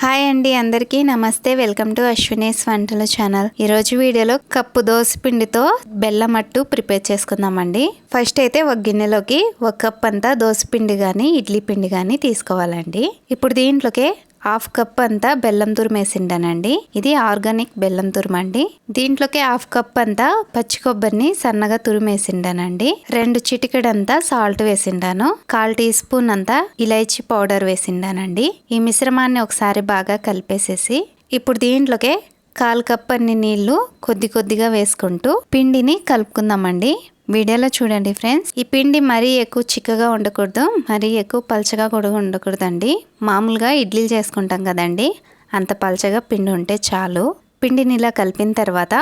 Hi అండి అందరికీ నమస్తే. వెల్కమ్ టు అశ్వినేస్ వంటల ఛానల్. ఈరోజు వీడియోలో కప్పు దోస పిండితో బెల్లం అట్టు ప్రిపేర్ చేసుకుందామండి. ఫస్ట్ అయితే ఒక గిన్నెలోకి ఒక కప్ అంతా దోస పిండి కానీ ఇడ్లీ పిండి కానీ తీసుకోవాలండి. ఇప్పుడు దీంట్లోకి హాఫ్ కప్ అంతా బెల్లం తురిమేసిండానండి ఇది ఆర్గానిక్ బెల్లం తురుమండి. దీంట్లోకి హాఫ్ కప్ అంతా పచ్చి కొబ్బరిని సన్నగా తురిమేసిండానండి రెండు చిటికెడంతా సాల్ట్ వేసిండాను. కాల్ టీ స్పూన్ అంతా ఇలైచి పౌడర్ వేసిండానండి. ఈ మిశ్రమాన్ని ఒకసారి బాగా కలిపేసేసి ఇప్పుడు దీంట్లోకే కాల్ కప్ అన్ని నీళ్ళు కొద్ది కొద్దిగా వేసుకుంటూ పిండిని కలుపుకుందామండి. వీడియోలో చూడండి ఫ్రెండ్స్. ఈ పిండి మరీ ఎక్కువ చిక్కగా ఉండకూడదు మరీ ఎక్కువ పలచగా కూడా ఉండకూడదండి. మామూలుగా ఇడ్లీలు చేసుకుంటాం కదండి. అంత పలచగా పిండి ఉంటే చాలు. పిండిని ఇలా కలిపిన తర్వాత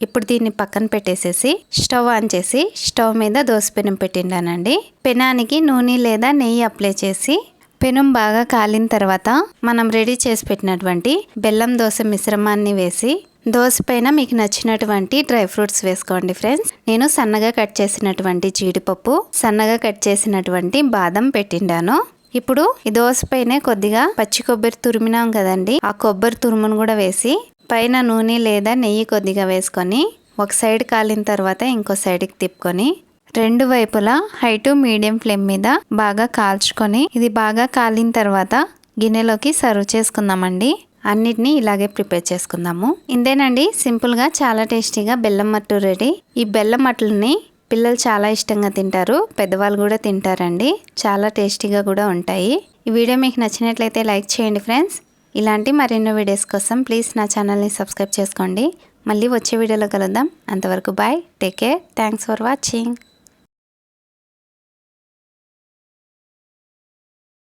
ఇప్పుడు దీన్ని పక్కన పెట్టేసేసి స్టవ్ ఆన్ చేసి స్టవ్ మీద దోశ పెనం పెట్టిండానండి. పెనానికి నూనె లేదా నెయ్యి అప్లై చేసి పెనం బాగా కాలిన తర్వాత మనం రెడీ చేసి పెట్టినటువంటి బెల్లం దోశ మిశ్రమాన్ని వేసి దోశ పైన మీకు నచ్చినటువంటి డ్రై ఫ్రూట్స్ వేసుకోండి ఫ్రెండ్స్. నేను సన్నగా కట్ చేసినటువంటి జీడిపప్పు సన్నగా కట్ చేసినటువంటి బాదం పెట్టిండాను. ఇప్పుడు ఈ దోశ పైన కొద్దిగా పచ్చి కొబ్బరి తురిమినాం కదండి. ఆ కొబ్బరి తురుమును కూడా వేసి పైన నూనె లేదా నెయ్యి కొద్దిగా వేసుకొని ఒక సైడ్ కాలిన తర్వాత ఇంకో సైడ్కి తిప్పుకొని రెండు వైపులా హై టు మీడియం ఫ్లేమ్ మీద బాగా కాల్చుకొని ఇది బాగా కాలిన తర్వాత గిన్నెలోకి సర్వ్ చేసుకుందామండి. అన్నిటినీ ఇలాగే ప్రిపేర్ చేసుకుందాము. ఇంతేనండి సింపుల్గా చాలా టేస్టీగా బెల్లం మట్టు రెడీ. ఈ బెల్లం మట్టుల్ని పిల్లలు చాలా ఇష్టంగా తింటారు పెద్దవాళ్ళు కూడా తింటారండి. చాలా టేస్టీగా కూడా ఉంటాయి. ఈ వీడియో మీకు నచ్చినట్లయితే లైక్ చేయండి ఫ్రెండ్స్. ఇలాంటి మరెన్నో వీడియోస్ కోసం ప్లీజ్ నా ఛానల్ని సబ్స్క్రైబ్ చేసుకోండి. మళ్ళీ వచ్చే వీడియోలో కలుద్దాం. అంతవరకు bye take care thanks for watching.